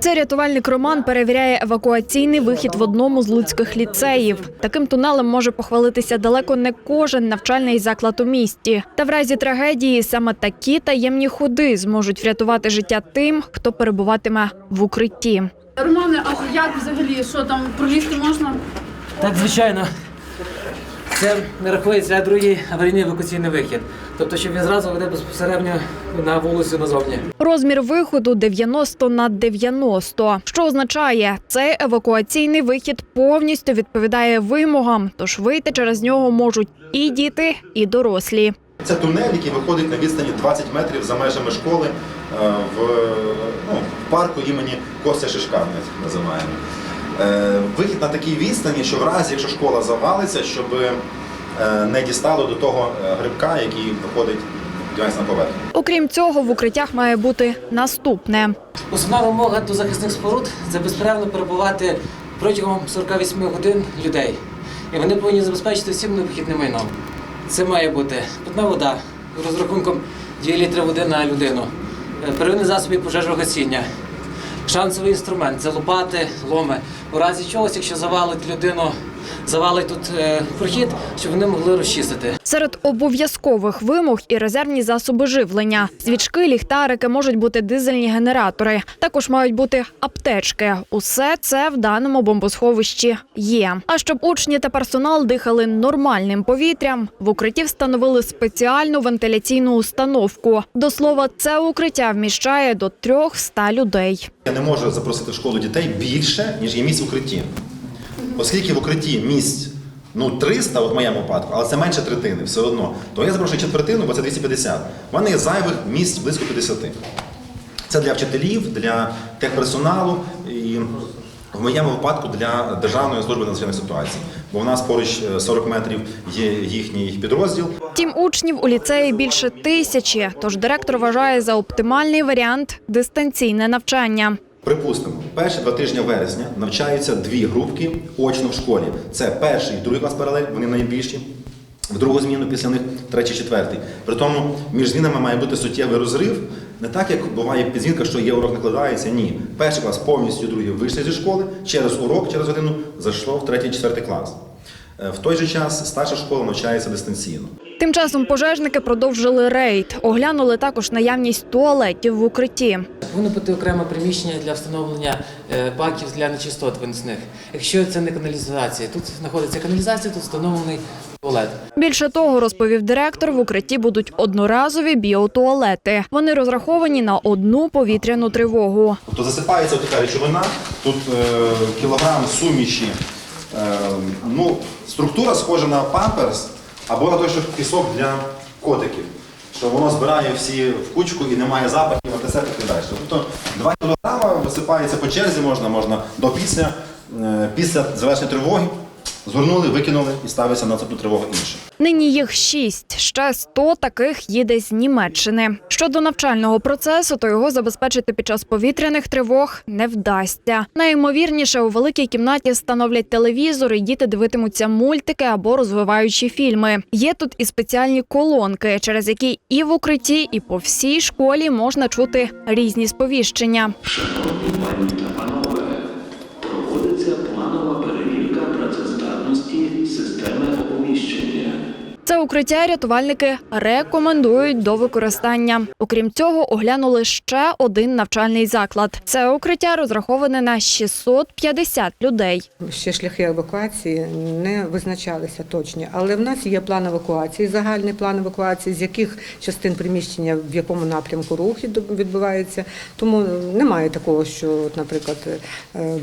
Це рятувальник Роман перевіряє евакуаційний вихід в одному з луцьких ліцеїв. Таким тунелем може похвалитися далеко не кожен навчальний заклад у місті. Та в разі трагедії саме такі таємні ходи зможуть врятувати життя тим, хто перебуватиме в укритті. Романе, а як взагалі, що там пролізти можна? Так, звичайно. Це не рахується другий аварійний евакуаційний вихід. Тобто, що він зразу веде безпосередньо на вулицю назовні. Розмір виходу 90 на 90, що означає, цей евакуаційний вихід повністю відповідає вимогам, тож вийти через нього можуть і діти, і дорослі. Це тунель, який виходить на відстані 20 метрів за межами школи е, в, ну, в парку імені Костя Шишка, ми називаємо. Е, Вихід на такій відстані, що в разі, якщо школа завалиться, щоб е, не дістало до того е, грибка, який виходить на поверхню. Окрім цього, в укриттях має бути наступне. Основна вимога до захисних споруд це безперервно перебувати протягом 48 годин людей. І вони повинні забезпечити всім необхідним майном. Це має бути питна вода розрахунком 2 літри води на людину, первинні засоби пожежогасіння, шансовий інструмент це лопати, ломи. У разі чогось, якщо завалить людину, завалить тут е, прохід, щоб вони могли розчистити. Серед обов'язкових вимог і резервні засоби живлення. Свічки, ліхтарики можуть бути дизельні генератори. Також мають бути аптечки. Усе це в даному бомбосховищі є. А щоб учні та персонал дихали нормальним повітрям, в укритті встановили спеціальну вентиляційну установку. До слова, це укриття вміщає до 300 людей. Я не можу запросити в школу дітей більше, ніж є місць в укритті. Оскільки в укритті місць ну, 300 от в моєму випадку, але це менше третини все одно, то я запрошую четвертину, бо це 250. У мене є зайвих місць близько 50. Це для вчителів, для техперсоналу і в моєму випадку для Державної служби надзвичайних ситуацій. Бо в нас поруч е, 40 метрів є їхній підрозділ. Втім, учнів у ліцеї більше тисячі, тож директор вважає за оптимальний варіант дистанційне навчання. Припустимо, перші два тижні вересня навчаються дві групки очно в школі. Це перший і другий клас паралель, вони найбільші. В другу зміну після них третій, четвертий. При тому між змінами має бути суттєвий розрив. Не так, як буває підзмінка, що є урок накладається. Ні. Перший клас повністю, другий вийшли зі школи, через урок, через годину зайшло в третій, четвертий клас. Е, В той же час старша школа навчається дистанційно. Тим часом пожежники продовжили рейд. Оглянули також наявність туалетів в укритті. Повинно бути окреме приміщення для встановлення е, баків для нечистот виносних. Якщо це не каналізація, тут знаходиться каналізація, тут встановлений туалет. Більше того, розповів директор, в укритті будуть одноразові біотуалети. Вони розраховані на одну повітряну тривогу. Тобто засипається така речовина, тут е, кілограм суміші. Е, ну, структура схожа на памперс або на той, що пісок для котиків. Що воно збирає всі в кучку і немає запахів, антисептик і далі. Тобто 2 кілограма висипається по черзі, можна, можна до після, е, після завершення тривоги. Згорнули, викинули і ставиться на наступну тривогу інше. Нині їх шість. Ще 100 таких їде з Німеччини. Щодо навчального процесу, то його забезпечити під час повітряних тривог не вдасться. Найімовірніше у великій кімнаті встановлять телевізор, і діти дивитимуться мультики або розвиваючі фільми. Є тут і спеціальні колонки, через які і в укритті, і по всій школі можна чути різні сповіщення. Це укриття рятувальники рекомендують до використання. Окрім цього, оглянули ще один навчальний заклад. Це укриття розраховане на 650 людей. Ще шляхи евакуації не визначалися точні, але в нас є план евакуації, загальний план евакуації, з яких частин приміщення в якому напрямку рух відбувається. Тому немає такого, що, наприклад, е,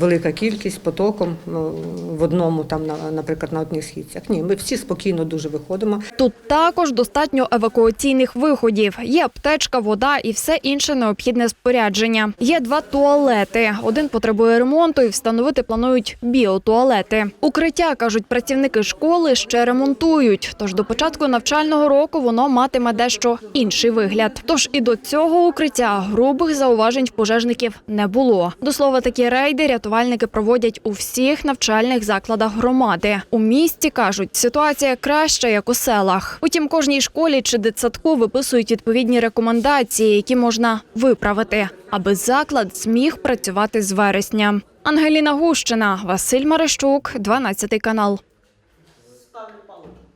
велика кількість потоком ну, в одному там, на- наприклад, на одних східцях. Ні, ми всі спокійно дуже виходимо. Тут також достатньо евакуаційних виходів. Є аптечка, вода і все інше необхідне спорядження. Є два туалети. Один потребує ремонту і встановити планують біотуалети. Укриття кажуть працівники школи ще ремонтують. Тож до початку навчального року воно матиме дещо інший вигляд. Тож і до цього укриття грубих зауважень в пожежників не було. До слова, такі рейди рятувальники проводять у всіх навчальних закладах громади. У місті кажуть, ситуація краща як у селах. Утім, кожній школі чи дитсадку виписують відповідні рекомендації, які можна виправити, аби заклад зміг працювати з вересня. Ангеліна Гущина, Василь Марищук, 12 канал.